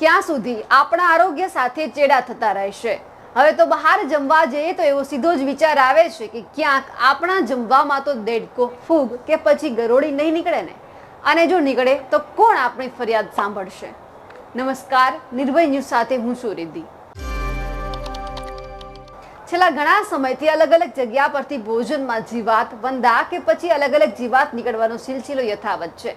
ક્યાં સુધી આપણા આરોગ્ય સાથે ચેડા થતા રહેશે? હવે તો બહાર જમવા જઈએ તો એવો સીધો જ વિચાર આવે છે કે ક્યાંક આપણા જમવામાં તો દેડકો, ફૂગ કે પછી ગરોળી નહીં નીકળે ને? અને જો નીકળે તો કોણ આપણી ફરિયાદ સાંભળશે? નમસ્કાર, નિર્ભય ન્યૂઝ સાથે હું છું રિદ્ધિ. છેલ્લા ઘણા સમયથી અલગ અલગ જગ્યા પરથી ભોજનમાં જીવાત, વંદા કે પછી અલગ અલગ જીવાત નીકળવાનો સિલસિલો યથાવત છે.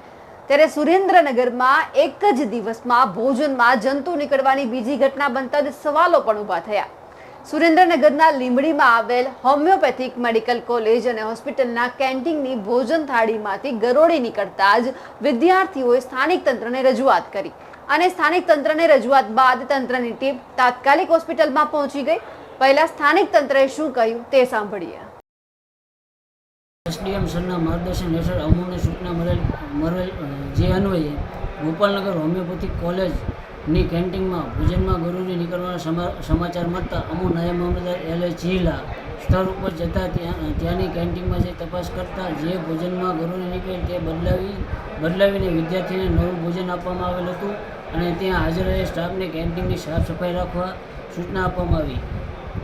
ત્યારે સુરેન્દ્રનગરમાં એક જ દિવસમાં ભોજનમાં જંતુ નીકળવાની બીજી ઘટના બનતા જ સવાલો પણ ઊભા થયા. સુરેન્દ્રનગરના લીંબડીમાં આવેલ હોમિયોપેથિક મેડિકલ કોલેજ અને હોસ્પિટલના કેન્ટીનની ભોજન થાળીમાંથી ગરોળી નીકળતા જ વિદ્યાર્થીઓએ સ્થાનિક તંત્રને રજૂઆત કરી અને સ્થાનિક તંત્રને રજૂઆત બાદ તંત્રની ટીમ તાત્કાલિક હોસ્પિટલમાં પહોંચી ગઈ. પહેલા સ્થાનિક તંત્રએ શું કહ્યું તે સાંભળીએ. એસડીએમ સરના માર્ગદર્શન હેઠળ અમોને સૂચના મળેલ મળેલ જે અન્વયે ગોપાલનગર હોમિયોપેથિક કોલેજની કેન્ટીનમાં ભોજનમાં ગુરુને નીકળવાના સમા- સમાચાર મળતા અમો નાયબ મામલતદાર એલ એ ચીલા સ્થળ ઉપર જતા ત્યાં, ત્યાંની કેન્ટીનમાં જે તપાસ કરતા જે ભોજનમાં ગુરુને નીકળે તે બદલાવી, બદલાવીને વિદ્યાર્થીને નવું ભોજન આપવામાં આવેલ હતું અને ત્યાં હાજર રહેલ સ્ટાફને કેન્ટીનની સાફ સફાઈ રાખવા સૂચના આપવામાં આવી.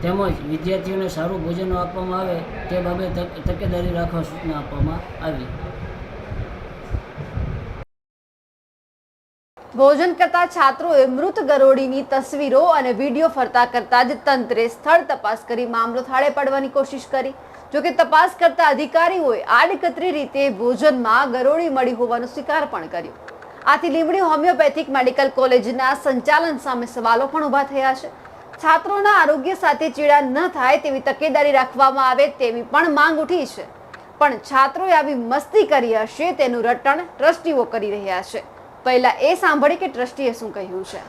તેમજ વિદ્યાર્થીઓને સારું ભોજન આપવામાં આવે તે બાબતે તકેદારી રાખવા સૂચના આપવામાં આવી. ભોજન કરતા છાત્રોએ મૃત ગરોળીની તસવીરો અને વીડિયો ફરતા કરતા જ તંત્રે સ્થળ તપાસ કરી મામલો થાળે પાડવાની કોશિશ કરી. જોકે તપાસ કરતા અધિકારીઓએ આડકતરી રીતે ભોજનમાં ગરોળી મળી હોવાનો સ્વીકાર પણ કર્યો. આથી લીંબડી હોમિયોપેથિક મેડિકલ કોલેજના સંચાલન સામે સવાલો પણ ઊભા થયા છે. છાત્રોના આરોગ્ય સાથે ચેડા ન થાય તેવી તકેદારી રાખવામાં આવે તેવી પણ માંગ ઉઠી છે. પણ છાત્રોએ આવી મસ્તી કરી હશે તેનું રટણ ટ્રસ્ટીઓ કરી રહ્યા છે. પહેલા એ સાંભળી કે ટ્રસ્ટીએ શું કહ્યું છે.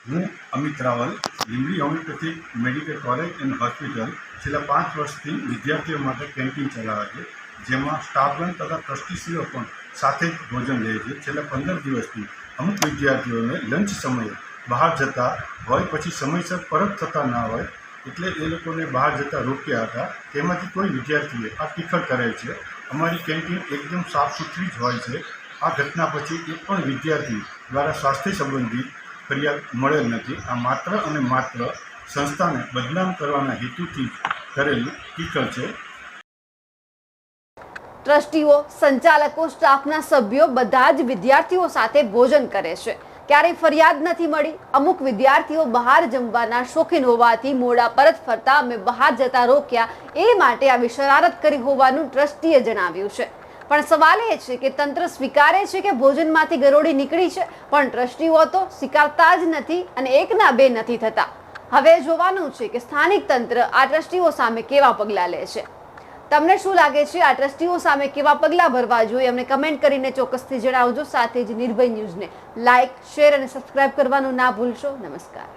હું Amit Raval, Limbdi homeopathic medical college and hospital છેલ્લા પાંચ વર્ષથી વિદ્યાર્થીઓ માટે કેન્ટીન ચલાવે છે, જેમાં સ્ટાફગણ તથા ટ્રસ્ટીશ્રીઓ પણ સાથે ભોજન લે છે. છેલ્લા પંદર દિવસથી અમુક વિદ્યાર્થીઓને લંચ સમયે બહાર જતા હોય પછી સમયસર પરત થતા ના હોય, એટલે એ લોકોને બહાર જતા રોક્યા હતા. તેમાંથી કોઈ વિદ્યાર્થીએ આ ટીખળ કરેલ છે. અમારી કેન્ટીન એકદમ સાફ સુથરી જ હોય છે. આ ઘટના પછી એક પણ વિદ્યાર્થી દ્વારા સ્વાસ્થ્ય સંબંધિત ફરિયાદ મળેલ નથી. આ માત્ર અને માત્ર સંસ્થાને બદનામ કરવાના હેતુથી કરેલું ટીકળ છે. ટ્રસ્ટીઓ, સંચાલકો, સ્ટાફના સભ્યો બધા જ વિદ્યાર્થીઓ સાથે ભોજન કરે છે. ક્યારેય ફરિયાદ નથી મળી. અમુક વિદ્યાર્થીઓ બહાર જમવાના શોખીન હોવાથી મોડા પરત ફરતા અમે બહાર જતા રોક્યા. એ માટે આવી શરારત કરી હોવાનું ટ્રસ્ટીએ જણાવ્યું છે. પણ સવાલ એ છે કે તંત્ર સ્વીકારે છે કે ભોજનમાંથી ગરોળી નીકળી છે? પણ ટ્રસ્ટીઓ તો સ્વીકારતા જ નથી અને એકના બે નથી થતા. હવે જોવાનું છે કે સ્થાનિક તંત્ર આ ટ્રસ્ટીઓ સામે કેવા પગલાં લે છે? તમને શું લાગે છે? આ ટ્રસ્ટીઓ સામે કેવા પગલાં ભરવા જોઈએ? અમને કમેન્ટ કરીને ચોક્કસથી જણાવજો. સાથે જ નિર્ભય ન્યૂઝને લાઇક શેર અને સબસ્ક્રાઇબ કરવાનું ના ભૂલશો. નમસ્કાર.